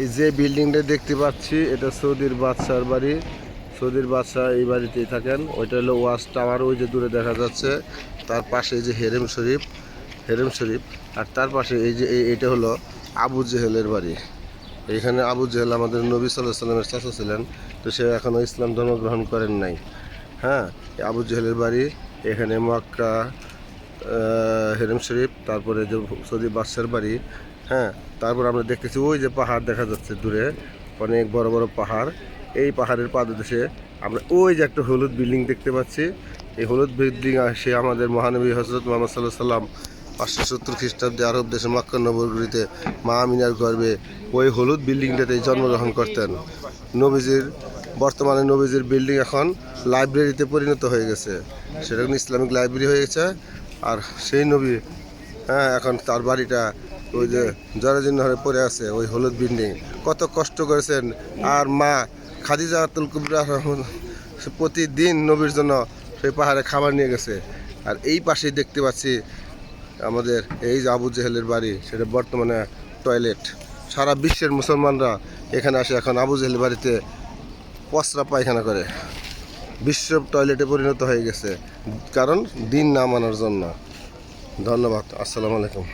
এই যে বিল্ডিংটা দেখতে পাচ্ছি, এটা সৌদির বাদশার বাড়ি। সৌদির বাদশাহ এই বাড়িতেই থাকেন। ওইটা হলো ওয়াশ টাওয়ার, ওই যে দূরে দেখা যাচ্ছে। তার পাশে এই যে হেরেম শরীফ হেরেম শরীফ। আর তার পাশে এই যে এইটা হলো আবু জেহেলের বাড়ি। এখানে আবু জেহেল আমাদের নবী সাল্লাহ সাল্লামের চাচা ছিলেন, তো সে এখনও ইসলাম ধর্ম গ্রহণ করেন নাই। হ্যাঁ আবু জেহেলের বাড়ি, এখানে মক্কা হেরেম শরীফ, তারপরে যে সৌদি বাদশার বাড়ি হ্যাঁ তারপর আমরা দেখতেছি ওই যে পাহাড় দেখা যাচ্ছে দূরে, অনেক বড় বড় পাহাড়। এই পাহাড়ের পাদদেশে আমরা ওই যে একটা হলুদ বিল্ডিং দেখতে পাচ্ছি। এই হলুদ বিল্ডিং সে আমাদের মহানবী হজরত মোহাম্মদ সাল্লাহ সাল্লাম পাঁচশো সত্তর খ্রিস্টাব্দে আরব দেশে মক্কা মা আমিনার গর্বে ওই হলুদ বিল্ডিংটাতেই জন্মগ্রহণ করতেন। নবীজির, বর্তমানে নবীজির বিল্ডিং এখন লাইব্রেরিতে পরিণত হয়ে গেছে। সেটা ইসলামিক লাইব্রেরি হয়ে গেছে। আর সেই নবী হ্যাঁ এখন তার বাড়িটা ওই যে জরাজীর্ণ হয়ে পড়ে আছে, ওই হলুদ বিল্ডিং, কত কষ্ট করেছেন। আর মা খাদিজা আতুল কুবরা প্রতিদিন নবীর জন্য সেই পাহাড়ে খাবার নিয়ে গেছে। আর এই পাশেই দেখতে পাচ্ছি আমাদের এই যে আবু জেহেলের বাড়ি, সেটা বর্তমানে টয়লেট। সারা বিশ্বের মুসলমানরা এখানে আসে, এখন আবু জেহেলের বাড়িতে পসরা পায়খানা করে। বিশ্ব টয়লেটে পরিণত হয়ে গেছে। কারণ দিন না মানার জন্য। ধন্যবাদ। আসসালামু আলাইকুম।